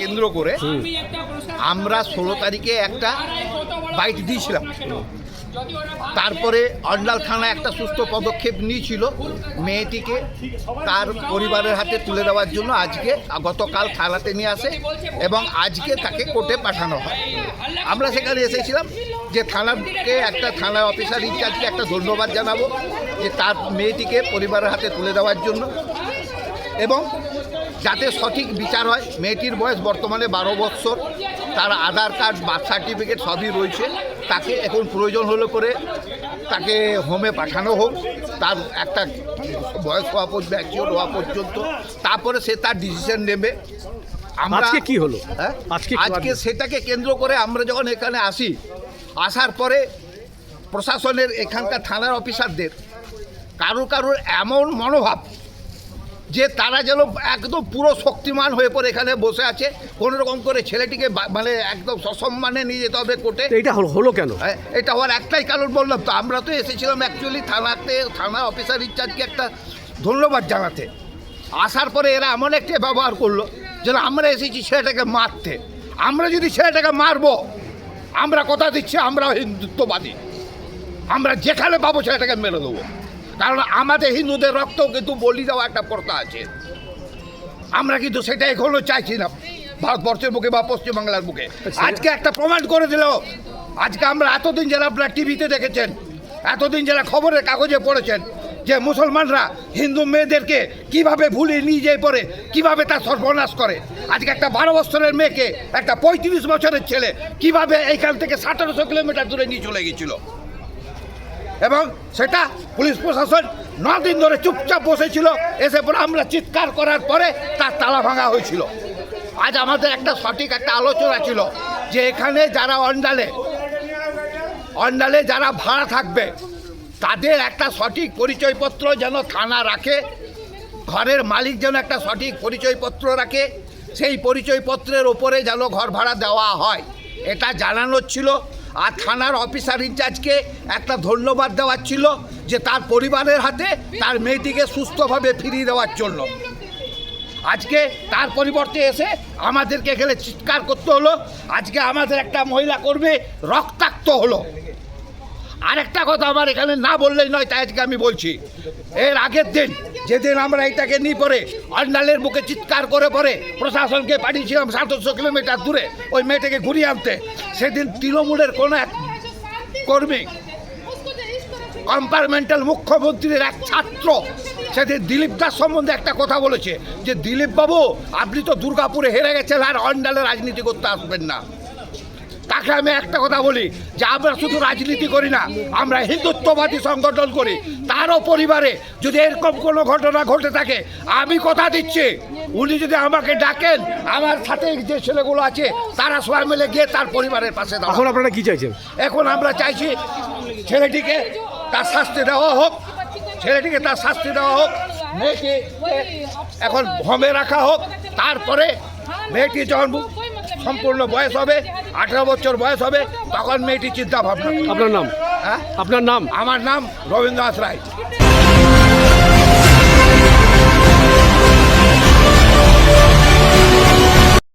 কেন্দ্র করে আমরা ষোলো তারিখে একটা বাইট দিয়েছিলাম। তারপরে অন্ডাল থানা একটা সুস্থ পদক্ষেপ নিয়েছিল মেয়েটিকে তার পরিবারের হাতে তুলে দেওয়ার জন্য আজকে গতকাল থানাতে নিয়ে আসে এবং আজকে তাকে কোর্টে পাঠানো হয়। আমরা সেখানে এসেছিলাম যে থানাকে একটা থানার অফিসার ইনচার্জকে একটা ধন্যবাদ জানাব যে তার মেয়েটিকে পরিবারের হাতে তুলে দেওয়ার জন্য এবং যাতে সঠিক বিচার হয়। মেয়েটির বয়স বর্তমানে বারো বৎসর। তার আধার কার্ড বার্থ সার্টিফিকেট সবই রয়েছে। তাকে এখন প্রয়োজন হলে করে তাকে হোমে পাঠানো হোক। তার একটা বয়স হওয়া পর্যন্ত অ্যাকচুয়াল হওয়া পর্যন্ত। তারপরে সে তার ডিসিশন নেবে। আমরা কি হলো? হ্যাঁ? আজকে আজকে সেটাকে কেন্দ্র করে আমরা যখন এখানে আসি আসার পরে প্রশাসনের এখানকার থানার অফিসারদের কারোর কারোর এমন মনোভাব যে তারা যেন একদম পুরো শক্তিমান হয়ে পড়ে এখানে বসে আছে। কোনো রকম করে ছেলেটিকে বা- মানে একদম সসম্মানে নিয়ে যেতে হবে কোর্টে। এটা হলো হলো কেন? হ্যাঁ, এটা হওয়ার একটাই কারণ বললাম তো। আমরা তো এসেছিলাম অ্যাকচুয়ালি থানাতে থানা অফিসার ইনচার্জকে একটা ধন্যবাদ জানাতে। আসার পরে এরা এমন একটা ব্যবহার করল যেন আমরা এসেছি ছেলেটাকে মারতে। আমরা যদি ছেলেটাকে মারবো আমরা কথা দিচ্ছি আমরা হিন্দুত্ববাদী। আমরা যেখানে পাবো ছেলেটাকে মেরে দেবো। কারণ আমাদের হিন্দুদের রক্তও কিন্তু বলি দেওয়া একটা প্রথা আছে। আমরা কিন্তু সেটা এখনও চাইছি না ভারতবর্ষের বুকে বা পশ্চিমবাংলার বুকে আজকে একটা প্রমাণ করে দিল আজকে আমরা এতদিন যারা আপনারা টিভিতে দেখেছেন এতদিন যারা খবরের কাগজে পড়েছেন যে মুসলমানরা হিন্দু মেয়েদেরকে কীভাবে ভুলে নিয়ে যেয়ে পড়ে কীভাবে তার সর্বনাশ করে। আজকে একটা বারো বছরের মেয়েকে একটা পঁয়ত্রিশ বছরের ছেলে কীভাবে এইখান থেকে সতেরোশো কিলোমিটার দূরে নিয়ে চলে গিয়েছিল এবং সেটা পুলিশ প্রশাসন দিন ধরে চুপচাপ বসেছিল। এসে পরে আমরা চিৎকার করার পরে তার তালা ভাঙা হয়েছিল। আজ আমাদের একটা সঠিক একটা আলোচনা ছিল যে এখানে যারা অন্ডালে অন্ডালে যারা ভাড়া থাকবে, তাদের একটা সঠিক পরিচয়পত্র যেন থানা রাখে, ঘরের মালিক যেন একটা সঠিক পরিচয়পত্র রাখে, সেই পরিচয়পত্রের ওপরে যেন ঘর ভাড়া দেওয়া হয়। এটা জানানোর ছিল। আর থানার অফিসার ইনচার্জকে একটা ধন্যবাদ দেওয়ার ছিল যে তার পরিবারের হাতে তার মেয়েটিকে সুস্থভাবে ফিরিয়ে দেওয়ার জন্য। আজকে তার পরিবর্তে এসে আমাদেরকে এখানে চিৎকার করতে হলো। আজকে আমাদের একটা মহিলা কর্মী রক্তাক্ত হলো। আরেকটা কথা আমার এখানে না বললেই নয়, তাই আজকে আমি বলছি। এর আগের দিন, যেদিন আমরা এটাকে নিয়ে পরে অন্ডালের বুকে চিৎকার করে পরে প্রশাসনকে পাঠিয়েছিলাম সাতশো কিলোমিটার দূরে, ওই মেয়েটাকে ঘুরিয়ে আনতে, সেদিন তৃণমূলের কোনো এক কর্মী, কম্পার্টমেন্টাল মুখ্যমন্ত্রীর এক ছাত্র, সেদিন দিলীপ দাস সম্বন্ধে একটা কথা বলেছে, যে দিলীপ বাবু, আপনি তো দুর্গাপুরে হেরে গেছেন আর অন্ডালে রাজনীতি করতে আসবেন না। তাকে আমি একটা কথা বলি যে আমরা শুধু রাজনীতি করি না আমরা হিন্দুত্ববাদী সংগঠন করি। তারও পরিবারে যদি এরকম কোনো ঘটনা ঘটে থাকে আমি কথা দিচ্ছি। উনি যদি আমাকে ডাকেন আমার সাথে যে ছেলেগুলো আছে তারা সবাই মিলে গিয়ে তার পরিবারের পাশে এখন আপনারা কি চাইছেন? এখন আমরা চাইছি ছেলেটিকে তার শাস্তি দেওয়া হোক ছেলেটিকে তার শাস্তি দেওয়া হোক মেয়েকে এখন হোমে রাখা হোক তারপরে মেয়েটি যখন সম্পূর্ণ বয়স হবে আঠারো বছর বয়স হবে তখন মেয়েটি চিন্তা ভাবনা আপনার নাম? হ্যাঁ? আপনার নাম? আমার নাম রবীন্দ্রনাথ রায়।